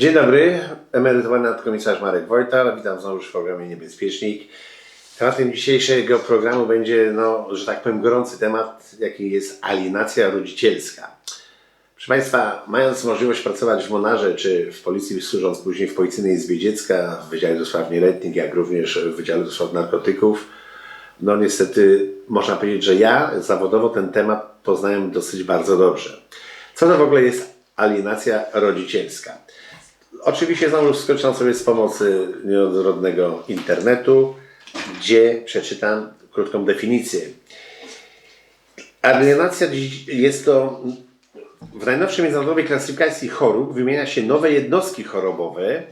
Dzień dobry, emerytowany nadkomisarz Marek Wojtal. Witam znowu w programie Niebezpiecznik. Tematem dzisiejszego programu będzie, no, że tak powiem, gorący temat, jaki jest alienacja rodzicielska. Proszę Państwa, mając możliwość pracować w Monarze czy w policji, służąc później w Policyjnej Izbie Dziecka, w Wydziale do Spraw Nieletnich, jak również w Wydziale do Spraw Narkotyków, no niestety można powiedzieć, że ja zawodowo ten temat poznałem dosyć bardzo dobrze. Co to w ogóle jest alienacja rodzicielska? Oczywiście znowu skoczam sobie z pomocy nieodrodnego internetu, gdzie przeczytam krótką definicję. Alienacja jest to w najnowszej międzynarodowej klasyfikacji chorób wymienia się nowe jednostki chorobowe.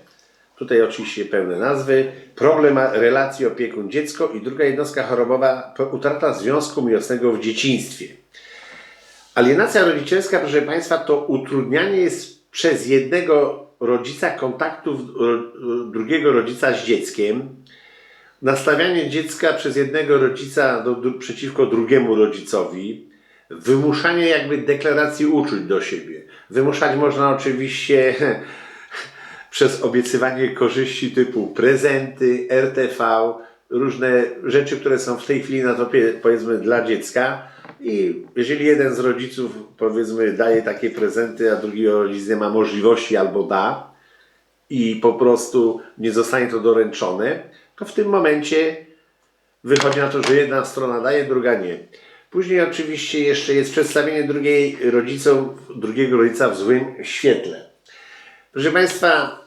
Tutaj oczywiście pełne nazwy. Problem relacji opiekun-dziecko i druga jednostka chorobowa utrata związku miłosnego w dzieciństwie. Alienacja rodzicielska, proszę Państwa, to utrudnianie jest przez jednego rodzica kontaktu w- ro- drugiego rodzica z dzieckiem, nastawianie dziecka przez jednego rodzica do, dru- przeciwko drugiemu rodzicowi, wymuszanie jakby deklaracji uczuć do siebie. Wymuszać można oczywiście przez obiecywanie korzyści typu prezenty, RTV, różne rzeczy, które są w tej chwili na topie, powiedzmy, dla dziecka. I jeżeli jeden z rodziców, powiedzmy, daje takie prezenty, a drugi rodzic nie ma możliwości albo da, i po prostu nie zostanie to doręczone, to w tym momencie wychodzi na to, że jedna strona daje, druga nie. Później oczywiście jeszcze jest przedstawienie drugiej rodzicom, drugiego rodzica w złym świetle. Proszę Państwa,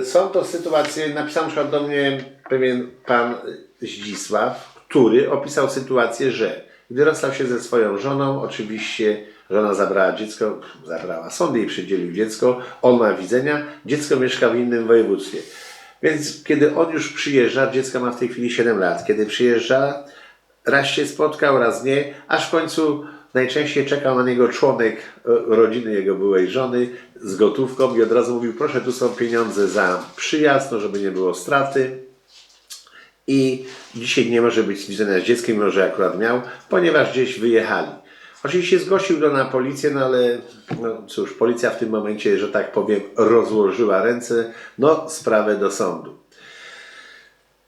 y, są to sytuacje, napisał na przykład do mnie pewien pan Zdzisław, który opisał sytuację, że gdy rozstał się ze swoją żoną, oczywiście żona zabrała dziecko, zabrała sąd jej przydzielił dziecko, on ma widzenia, dziecko mieszka w innym województwie. Więc kiedy on już przyjeżdża, dziecko ma w tej chwili 7 lat, kiedy przyjeżdża, raz się spotkał, raz nie, aż w końcu najczęściej czekał na niego członek e, rodziny jego byłej żony z gotówką i od razu mówił, proszę, tu są pieniądze za przyjazd, no żeby nie było straty. I dzisiaj nie może być widzenia z dzieckiem, mimo że akurat miał, ponieważ gdzieś wyjechali. Oczywiście zgłosił go na policję, no ale no cóż, policja w tym momencie, że tak powiem, rozłożyła ręce, no sprawę do sądu.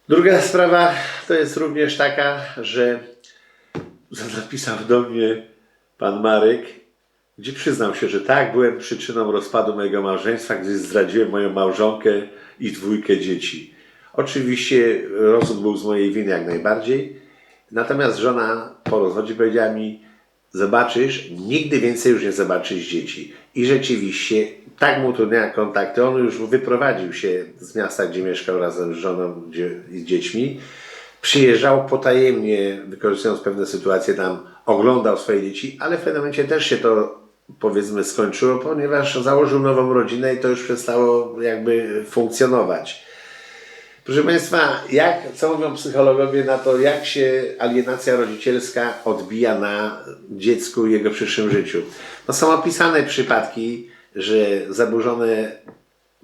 Druga sprawa to jest również taka, że napisał do mnie pan Marek, gdzie przyznał się, że tak, byłem przyczyną rozpadu mojego małżeństwa, gdy zdradziłem moją małżonkę i dwójkę dzieci. Oczywiście rozsąd był z mojej winy jak najbardziej, natomiast żona po rozwodzie powiedziała mi, zobaczysz, nigdy więcej już nie zobaczysz dzieci. I rzeczywiście tak mu utrudniała kontakty. On już wyprowadził się z miasta, gdzie mieszkał razem z żoną i dziećmi. Przyjeżdżał potajemnie, wykorzystując pewne sytuacje tam, oglądał swoje dzieci, ale w pewnym momencie też się to powiedzmy skończyło, ponieważ założył nową rodzinę i to już przestało jakby funkcjonować. Proszę Państwa, jak, co mówią psychologowie na to, jak się alienacja rodzicielska odbija na dziecku i jego przyszłym życiu? No są opisane przypadki, że zaburzone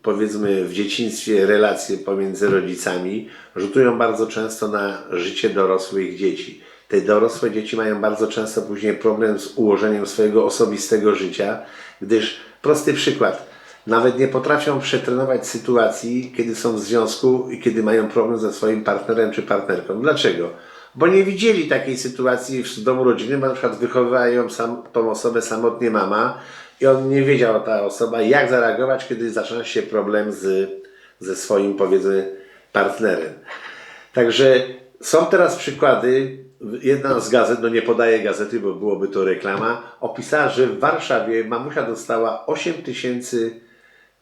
powiedzmy w dzieciństwie relacje pomiędzy rodzicami rzutują bardzo często na życie dorosłych dzieci. Te dorosłe dzieci mają bardzo często później problem z ułożeniem swojego osobistego życia, gdyż prosty przykład. Nawet nie potrafią przetrenować sytuacji, kiedy są w związku i kiedy mają problem ze swoim partnerem czy partnerką. Dlaczego? Bo nie widzieli takiej sytuacji w domu rodzinnym, bo na przykład wychowywają sam, tą osobę samotnie mama i on nie wiedział, ta osoba, jak zareagować, kiedy zaczyna się problem z, ze swoim, powiedzmy, partnerem. Także są teraz przykłady. Jedna z gazet, no nie podaję gazety, bo byłoby to reklama, opisała, że w Warszawie mamusia dostała 8 tysięcy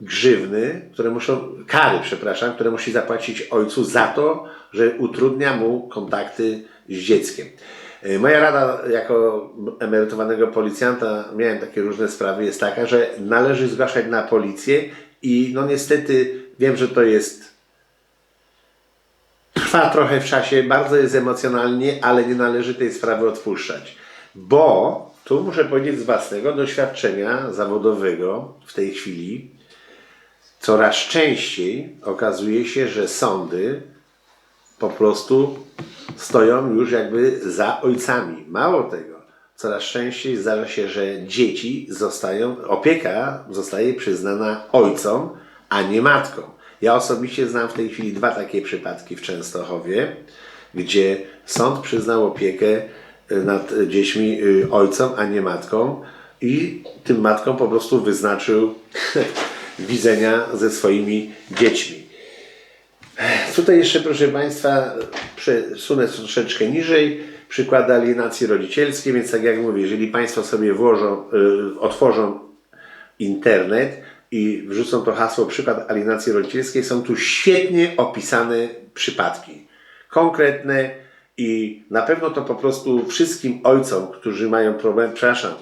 grzywny, które muszą, kary, przepraszam, które musi zapłacić ojcu za to, że utrudnia mu kontakty z dzieckiem. E, Moja rada jako emerytowanego policjanta, miałem takie różne sprawy, jest taka, że należy zgłaszać na policję i no niestety wiem, że to jest trwa trochę w czasie, bardzo jest emocjonalnie, ale nie należy tej sprawy odpuszczać. Bo tu muszę powiedzieć z własnego doświadczenia zawodowego w tej chwili, coraz częściej okazuje się, że sądy po prostu stoją już jakby za ojcami. Mało tego, coraz częściej zdarza się, że dzieci zostają, opieka zostaje przyznana ojcom, a nie matką. Ja osobiście znam w tej chwili dwa takie przypadki w Częstochowie, gdzie sąd przyznał opiekę y, nad dziećmi y, ojcom, a nie matką i tym matkom po prostu wyznaczył widzenia ze swoimi dziećmi. Tutaj jeszcze, proszę Państwa, przesunę troszeczkę niżej. Przykłady alienacji rodzicielskiej, więc tak jak mówię, jeżeli Państwo sobie włożą, y, otworzą internet i wrzucą to hasło przykład alienacji rodzicielskiej, są tu świetnie opisane przypadki. Konkretne i na pewno to po prostu wszystkim ojcom, którzy mają problem, przepraszam,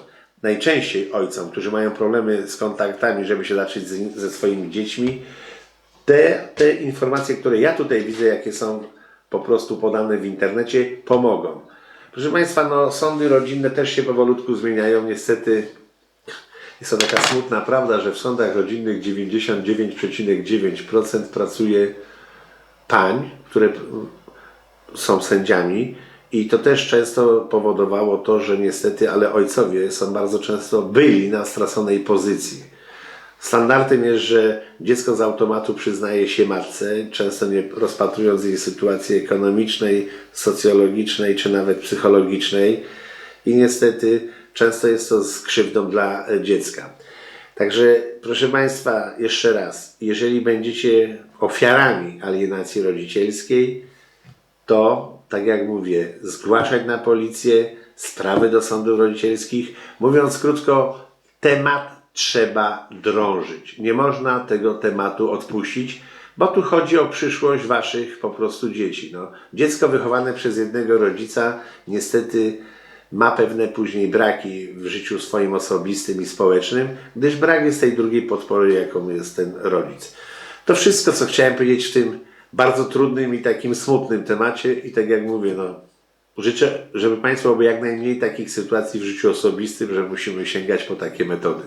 najczęściej ojcom, którzy mają problemy z kontaktami, żeby się zacząć z, ze swoimi dziećmi, te, te informacje, które ja tutaj widzę, jakie są po prostu podane w internecie, pomogą. Proszę Państwa, no, sądy rodzinne też się powolutku zmieniają. Niestety jest to taka smutna prawda, że w sądach rodzinnych 99,9% pracuje pań, które są sędziami i to też często powodowało to, że niestety, ale ojcowie są bardzo często byli na straconej pozycji. Standardem jest, że dziecko z automatu przyznaje się matce, często nie rozpatrując jej sytuacji ekonomicznej, socjologicznej czy nawet psychologicznej i niestety często jest to z krzywdą dla dziecka. Także proszę Państwa, jeszcze raz, jeżeli będziecie ofiarami alienacji rodzicielskiej, to, tak jak mówię, zgłaszać na policję, sprawy do sądów rodzicielskich. Mówiąc krótko, temat trzeba drążyć. Nie można tego tematu odpuścić, bo tu chodzi o przyszłość waszych po prostu dzieci. No, dziecko wychowane przez jednego rodzica niestety ma pewne później braki w życiu swoim osobistym i społecznym, gdyż brak jest tej drugiej podpory, jaką jest ten rodzic. To wszystko, co chciałem powiedzieć w tym bardzo trudnym i takim smutnym temacie i tak jak mówię, no, życzę, żeby Państwo było jak najmniej takich sytuacji w życiu osobistym, że musimy sięgać po takie metody.